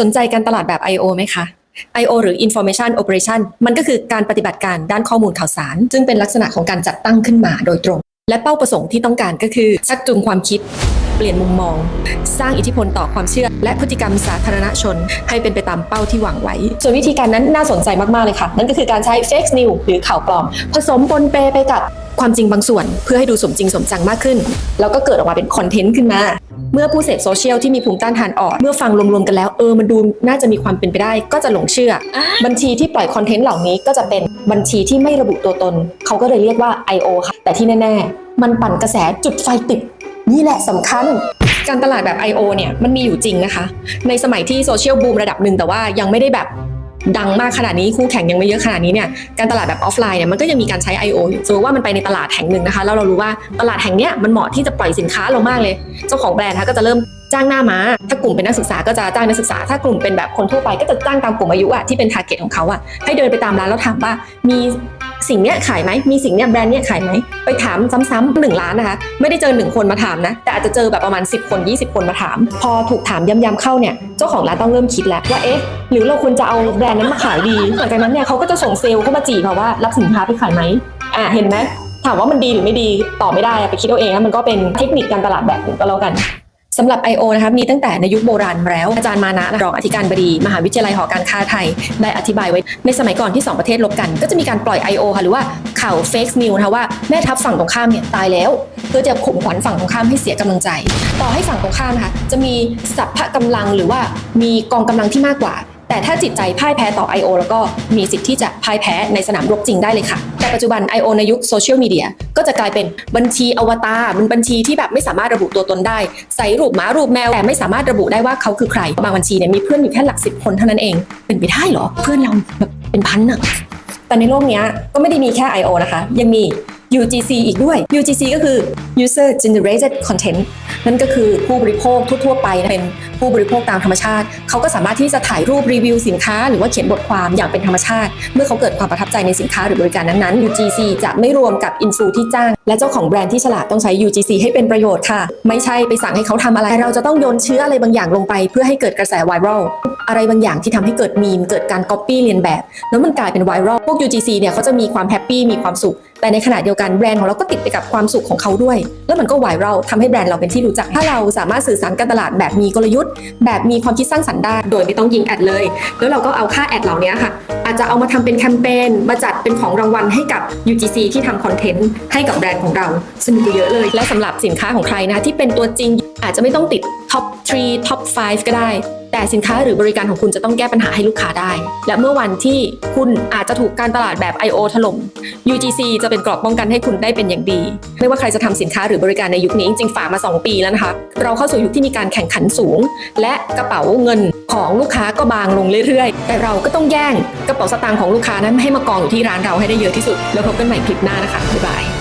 สนใจการตลาดแบบ I.O. ไหมคะ I.O. หรือ Information Operation มันก็คือการปฏิบัติการด้านข้อมูลข่าวสาร ซึ่งเป็นลักษณะของการจัดตั้งขึ้นมาโดยตรง และเป้าประสงค์ที่ต้องการก็คือ ชักจูงความคิด เปลี่ยนมุมมอง สร้างอิทธิพลต่อความเชื่อ และพฤติกรรมสาธารณชน ให้เป็นไปตามเป้าที่หวังไว้ ส่วนวิธีการนั้นน่าสนใจมาก ๆ เลยค่ะ นั่นก็คือการใช้ fake news หรือข่าวปลอม ผสมปนเปไปกับความจริงบางส่วน เพื่อให้ดูสมจริงสมจังมากขึ้น แล้วก็เกิดออกมาเป็นคอนเทนต์ขึ้นมา เมื่อผู้เสพโซเชียลที่มีภูมิต้านทานอ่อนเมื่อฟังรวมๆกันแล้วเออมันดูน่าจะมีความเป็นไปได้ ก็จะหลงเชื่อ บัญชีที่ปล่อยคอนเทนต์เหล่านี้ก็จะเป็นบัญชีที่ไม่ระบุตัวตน เขาก็เลยเรียกว่า I.O. ค่ะ แต่ที่แน่ ๆ มันปั่นกระแสจุดไฟติด นี่แหละสำคัญการตลาดแบบ I.O. เนี่ยมันมีอยู่จริงนะคะ ในสมัยที่โซเชียลบูมระดับหนึ่งแต่ว่ายังไม่ได้แบบ ดังมากขนาดนี้คู่แข่งยังไม่เยอะขนาดนี้เนี่ยการตลาดแบบออฟไลน์เนี่ยมันก็ยังมีการใช้ I.O. อยู่สมมติว่ามันไปในตลาดแห่งหนึ่งนะคะแล้วเรารู้ว่าตลาดแห่งเนี้ยมันเหมาะที่จะปล่อยสินค้าเรามากเลย เจ้าของแบรนด์นะคะก็จะเริ่มจ้างหน้าม้า ถ้ากลุ่มเป็นนักศึกษาก็จะจ้างนักศึกษา ถ้ากลุ่มเป็นแบบคนทั่วไปก็จะจ้างตามกลุ่มอายุอะที่เป็นทาร์เก็ตของเขาอะให้เดินไปตามร้านแล้วถามว่ามี สิ่งเนี้ยขายไหมมีสิ่งเนี้ยแบรนด์เนี้ยขายไหมไปถามซ้ำๆหนึ่งร้านนะคะ ไม่ได้เจอหนึ่งคนมาถามนะ แต่อาจจะเจอแบบประมาณ 10 คน 20 คนมาถาม พอถูกถามย้ำๆเข้าเนี่ยเจ้าของร้านต้องเริ่มคิดแล้วว่าเอ๊ะหรือเราควรจะเอาแบรนด์นั้นมาขายดีหลังจากนั้นเนี่ยเขาก็จะส่งเซลล์เข้ามาจีบเราว่ารับสินค้าไปขายไหมอ่าเห็นไหมถามว่ามันดีหรือไม่ดีตอบไม่ได้ไปคิดเอาเองนะมันก็เป็นเทคนิคการตลาดแบบหนึ่งก็แล้วกัน สำหรับ I.O. นะคะมีตั้งแต่ในยุคโบราณมาแล้ว อาจารย์มานะรองอธิการบดี มหาวิทยาลัยหอการค้าไทย ได้อธิบายไว้ในสมัยก่อนที่ 2 ประเทศลบกัน ก็จะมีการปล่อย I.O. ค่ะหรือว่าข่าวเฟกซ์นิวนะคะว่าแม่ทัพฝั่งตรงข้ามเนี่ยตายแล้ว เพื่อจะข่มขวัญฝั่งตรงข้ามให้เสียกำลังใจ ต่อให้ฝั่งตรงข้ามนะคะจะมีสัพพะกำลังหรือว่ามีกองกำลังที่มากกว่า แต่ถ้าจิตใจพ่ายแพ้ต่อ I.O. แล้วก็มีสิทธิ์ที่จะพ่ายแพ้ในสนามรบจริงได้เลยค่ะ แต่ปัจจุบัน I.O. ในยุคโซเชียลมีเดียก็จะกลายเป็นบัญชีอวตารมันบัญชีที่แบบไม่สามารถระบุตัวตนได้ ใส่รูปหมารูปแมวแต่ไม่สามารถระบุได้ว่าเขาคือใคร บางบัญชีเนี่ยมีเพื่อนอยู่แค่หลักสิบคนเท่านั้นเอง เป็นไปได้เหรอ เพื่อนเราแบบเป็นพันอะแต่ในโลกนี้ก็ไม่ได้มีแค่ I.O. นะคะ ยังมี UGC อีกด้วย UGC ก็คือ User Generated Content นั่นก็คือผู้บริโภคทั่วๆไปเป็นผู้บริโภคตามธรรมชาติ เขาก็สามารถที่จะถ่ายรูปรีวิวสินค้า หรือว่าเขียนบทความอย่างเป็นธรรมชาติ เมื่อเขาเกิดความประทับใจในสินค้าหรือบริการนั้นๆ UGC จะไม่รวมกับอินฟลูที่จ้าง และเจ้าของแบรนด์ที่ฉลาดต้องใช้ UGC ให้เป็นประโยชน์ค่ะ ไม่ใช่ไปสั่งให้เขาทำอะไร เราจะต้องโยนเชื้ออะไรบางอย่างลงไป เพื่อให้เกิดกระแสไวรัลอะไรบางอย่างที่ทำให้เกิดมีมเกิดการก๊อปปี้เลียนแบบ แล้วมันกลายเป็นไวรัลพวก UGC เนี่ยเขาจะมีความแฮปปี้มีความสุข แต่ในขณะเดียวกันแบรนด์ของเราก็ติดไปกับความสุขของเขาด้วย แล้วมันก็ไวรัลทำให้แบรนด์เราเป็นที่รู้จัก ถ้าเราสามารถสื่อสารการตลาดแบบมีกลยุทธ์ แบบมีความคิดสร้างสรรค์ได้โดยไม่ต้องยิงแอดเลย แล้วเราก็เอาค่าแอดเหล่านี้ค่ะ อาจจะเอามาทำเป็นแคมเปญมาจัดเป็นของรางวัลให้กับ UGC ที่ทำคอนเทนต์ให้กับแบรนด์ของเราสนุกเยอะเลย และสำหรับสินค้าของใครนะคะที่เป็นตัวจริงอาจจะไม่ต้องติดท็อป 3ท็อป5ก็ได้ แต่สินค้าหรือบริการของคุณจะต้องแก้ปัญหาให้ลูกค้าได้ และเมื่อวันที่คุณอาจจะถูกการตลาดแบบ I.O. ถล่ม UGC จะเป็นกรอบป้องกันให้คุณได้เป็นอย่างดี ไม่ว่าใครจะทำสินค้าหรือบริการในยุคนี้จริงๆฝ่ามา 2 ปีแล้วนะคะ เราเข้าสู่ยุคที่มีการแข่งขันสูง และกระเป๋าเงินของลูกค้าก็บางลงเรื่อยๆ แต่เราก็ต้องแย่งกระเป๋าสตางค์ของลูกค้านั้นให้มากองอยู่ที่ร้านเราให้ได้เยอะที่สุด แล้วพบกันใหม่คลิปหน้านะคะบ๊ายบาย